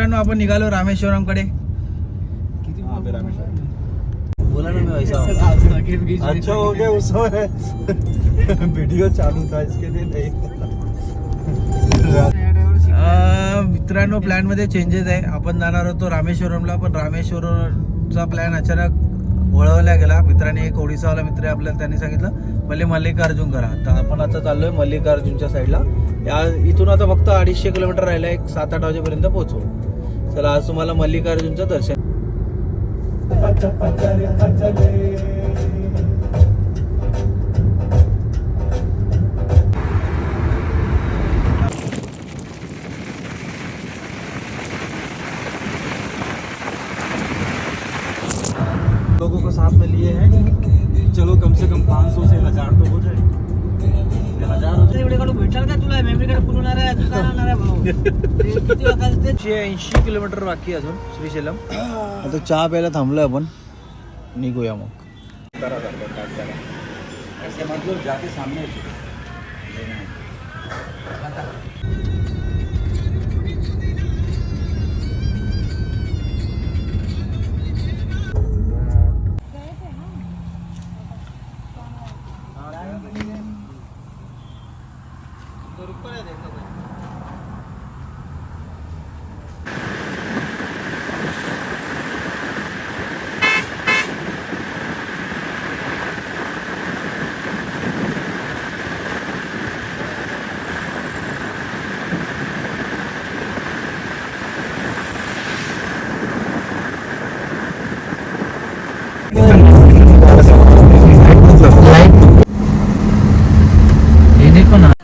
मित्रांनो आपण निघालो रामेश्वरमकडे बोला ना मी वैसा. अच्छा हो गया उसमें वीडियो चालू था इसके लिए नहीं. अं, मित्रांनो प्लॅनमध्ये चेंजेस आहे. आपण जाणार होतो रामेश्वरमला पण रामेश्वरमचा प्लॅन अचानक वळवल्या गेला. मित्राने एक ओडिसावाला मित्र आहे आपल्याला त्यांनी सांगितलं मला मल्लिकार्जुन करा. तर आपण आता चाललोय मल्लिकार्जुनच्या साईडला या इथून आता फक्त अडीचशे किलोमीटर राहिलं एक सात आठ वाजेपर्यंत पोहोचू चला आज तुम्हाला मल्लिकार्जुनचं दर्शन. लोगों को साथ में लिए हैं। चलो कम से कम पाँच सौ से हज़ार तो हो जाए। ऐंशी किलोमीटर बाकी अजून श्रीशैलम। आता चहा प्यायला थांबलोय आपण निघूया मग सामने मतलब जाके सामने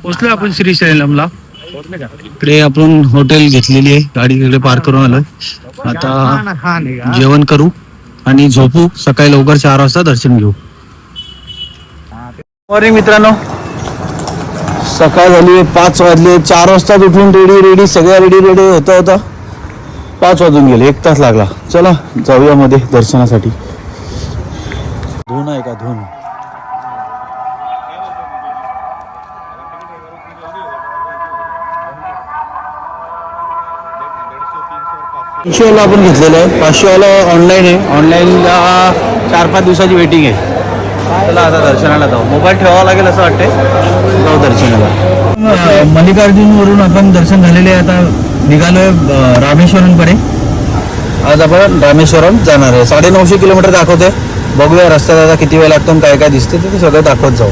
पोचलो आपण श्रीशैलमला इकडे आपण हॉटेल घेतलेली आहे. गाडी इकडे पार्क करून आलोय. आता जेवण करू आणि झोपू. सकाळी लवकर चार वाजता दर्शन घेऊ. मॉर्निंग मित्रांनो. सकाळ झाली पाच वाजले. चार वाजता उठून रेडी रेडी सगळ्या रेडी रेडी होता होता. पाच वाजून गेले. एक तास लागला. चला जाऊया मध्ये दर्शनासाठी. धुन आहे का? धुन. पाचशेवाला आपण घेतलेलं आहे. पाचशेवाला ऑनलाईन आहे. ऑनलाईनला चार पाच दिवसाची वेटिंग आहे. चला आता दर्शनाला जाऊ. मोबाईल ठेवावा लागेल असं वाटतंय. जाऊ दर्शनाला. मल्लिकार्जुन वरून आपण दर्शन झालेले आहे. आता निघालोय रामेश्वरमकडे. आज आपण रामेश्वरम जाणार आहे. साडे नऊशे किलोमीटर दाखवते बघूया रस्त्यात आता किती वेळ लागतो आणि काय काय दिसते ते सगळं दाखवत जाऊ.